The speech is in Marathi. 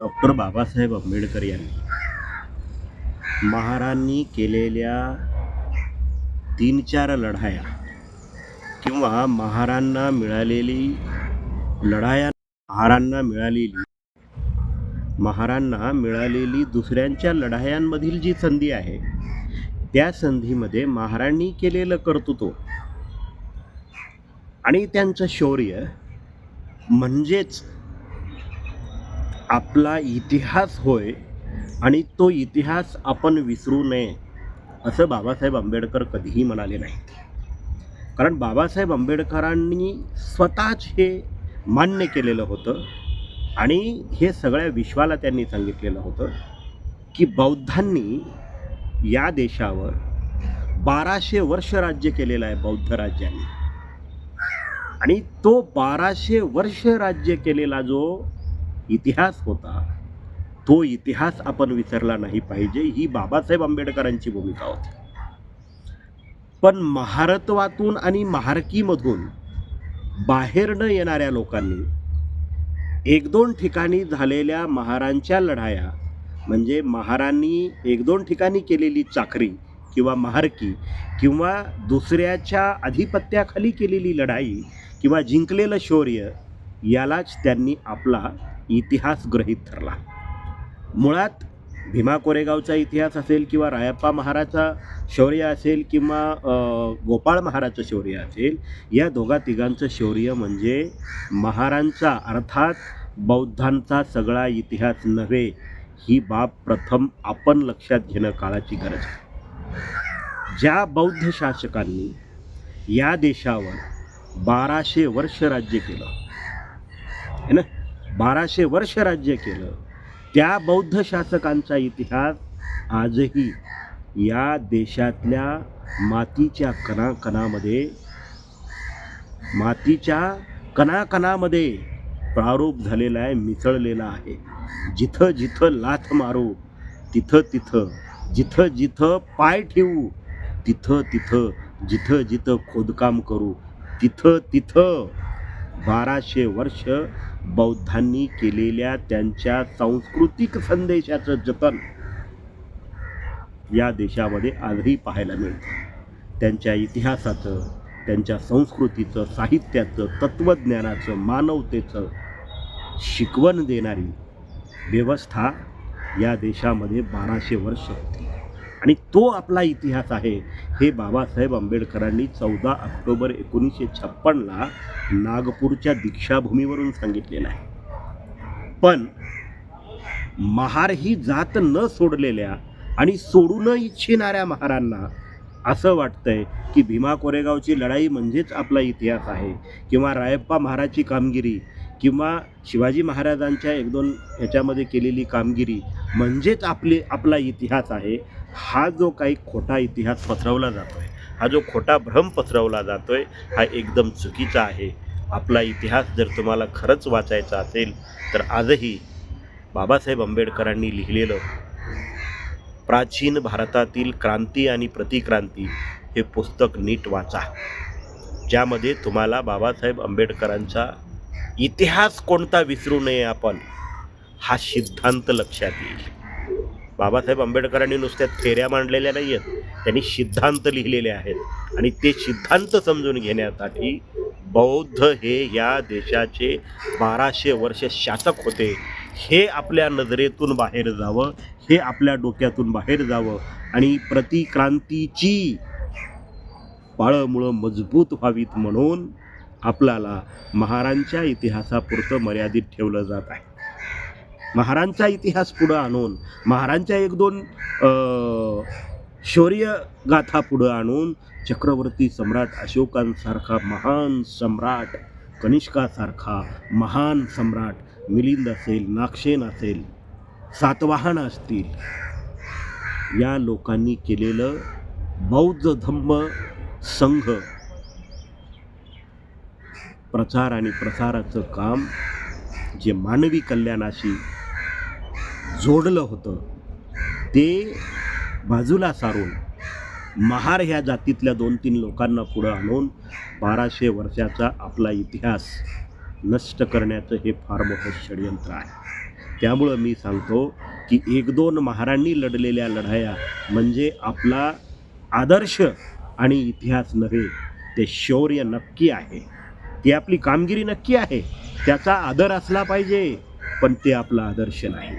डॉक्टर बाबासाहेब आंबेडकर यांनी महारांनी केलेल्या तीन चार लढाया किंवा महारांना मिळालेली लढाया महारांना मिळालेली महारांना मिळालेली दुसऱ्यांच्या लढायांमधील जी संधी आहे त्या संधीमध्ये महारांनी केलेलं कर्तृत्व आणि त्यांचं शौर्य म्हणजेच आपला इतिहास होय आणि तो इतिहास आपण विसरू नये असं बाबासाहेब आंबेडकर कधीही म्हणाले नाहीत. कारण बाबासाहेब आंबेडकरांनी स्वतःच हे मान्य केलेलं होतं आणि हे सगळ्या विश्वाला त्यांनी सांगितलेलं होतं की बौद्धांनी या देशावर बाराशे वर्ष राज्य केलेलं आहे बौद्ध राज्यांनी. आणि तो बाराशे वर्ष राज्य केलेला जो इतिहास होता तो इतिहास आपण विसरला नाही पाहिजे ही बाबासाहेब आंबेडकरांची भूमिका होती. पण महारत्वातून आणि महारकीमधून बाहेर न येणाऱ्या लोकांनी एक दोन ठिकाणी झालेल्या महारांच्या लढाया म्हणजे महारांनी एक दोन ठिकाणी केलेली चाकरी किंवा महारकी किंवा दुसऱ्याच्या आधिपत्याखाली केलेली लढाई किंवा जिंकलेलं शौर्य यालाच त्यांनी आपला इतिहास ठरला मुळात भीमा कोरेगावचा इतिहास असेल किंवा रायप्पा महाराजचा शौर्य असेल किंवा गोपाळ महाराजचं शौर्य असेल या दोघा तिघांचं शौर्य म्हणजे महारांचा अर्थात बौद्धांचा सगळा इतिहास नव्हे ही बाब प्रथम आपण लक्षात घेणं काळाची गरज आहे. ज्या बौद्ध शासकांनी या देशावर बाराशे वर्ष राज्य केलं है ना? बाराशे वर्ष राज्य केलं. त्या बौद्ध शासकांचा इतिहास आजही या देशातल्या मातीच्या कणाकणामध्ये मातीच्या कणाकणामध्ये प्रारूप झालेला आहे मिसळलेला आहे. जिथं जिथं लाथ मारू तिथं तिथं जिथं जिथं पाय ठेवू तिथं तिथं जिथं जिथं खोदकाम करू तिथं तिथं बाराशे वर्ष बौद्धांनी केलेल्या त्यांच्या सांस्कृतिक संदेशाचं जतन या देशामध्ये आजही पाहायला मिळतं. त्यांच्या इतिहासाचं त्यांच्या संस्कृतीचं साहित्याचं तत्त्वज्ञानाचं मानवतेचं शिकवण देणारी व्यवस्था या देशामध्ये बाराशे वर्ष होती. आणि तो आपला इतिहास आहे हे बाबासाहेब आंबेडकरांनी चौदा ऑक्टोबर एकोणीसशे छप्पनला नागपूरच्या दीक्षाभूमीवरून सांगितलेलं आहे पण महार ही जात न सोडलेल्या आणि सोडू न इच्छिणाऱ्या महारांना असं वाटतंय की भीमा कोरेगावची लढाई म्हणजेच आपला इतिहास आहे किंवा रायप्पा महाराजची कामगिरी किंवा शिवाजी महाराजांच्या एक दोन ह्याच्यामध्ये केलेली कामगिरी म्हणजेच आपले आपला इतिहास आहे हा जो काही खोटा इतिहास पसरवला जातो आहे हा जो खोटा भ्रम पसरवला जातो आहे हा एकदम चुकीचा आहे. आपला इतिहास जर तुम्हाला खरंच वाचायचा असेल तर आजही बाबासाहेब आंबेडकरांनी लिहिलेलं प्राचीन भारतातील क्रांती आणि प्रतिक्रांती हे पुस्तक नीट वाचा ज्यामध्ये तुम्हाला बाबासाहेब आंबेडकरांचा इतिहास कोणता विसरू नये आपण. हा सिद्धांत लक्षात येईल. बाबासाहेब आंबेडकरांनी नुसत्या फेऱ्या मांडलेल्या नाही आहेत त्यांनी सिद्धांत लिहिलेले आहेत. आणि ते सिद्धांत समजून घेण्यासाठी बौद्ध हे या देशाचे बाराशे वर्ष शासक होते. हे आपल्या नजरेतून बाहेर जावं हे आपल्या डोक्यातून बाहेर जावं आणि प्रतिक्रांतीची पाळंमुळं मजबूत व्हावीत म्हणून आपल्याला महारांच्या इतिहासापुरतं मर्यादित ठेवलं जात आहे. महारांचा इतिहास पुढं आणून महारांच्या एक दोन शौर्य गाथा पुढं आणून चक्रवर्ती सम्राट अशोकांसारखा महान सम्राट कनिष्कासारखा महान सम्राट मिलिंद असेल नागसेन असेल सातवाहन असतील. या लोकांनी केलेलं बौद्ध धम्म संघ प्रचार आणि प्रसाराचं काम जे मानवी कल्याणाशी जोडलं होतं. ते बाजूला सारून महार ह्या जातीतल्या दोन तीन लोकांना पुढं आणून बाराशे वर्षाचा आपला इतिहास नष्ट करण्याचं हे फार मोठं षडयंत्र आहे. त्यामुळं मी सांगतो की एक दोन महारांनी लढलेल्या लढाया म्हणजे आपला आदर्श आणि इतिहास नव्हे ते शौर्य नक्की आहे. ती आपली कामगिरी नक्की आहे. त्याचा आदर असला पाहिजे पण ते आपला आदर्श नाही.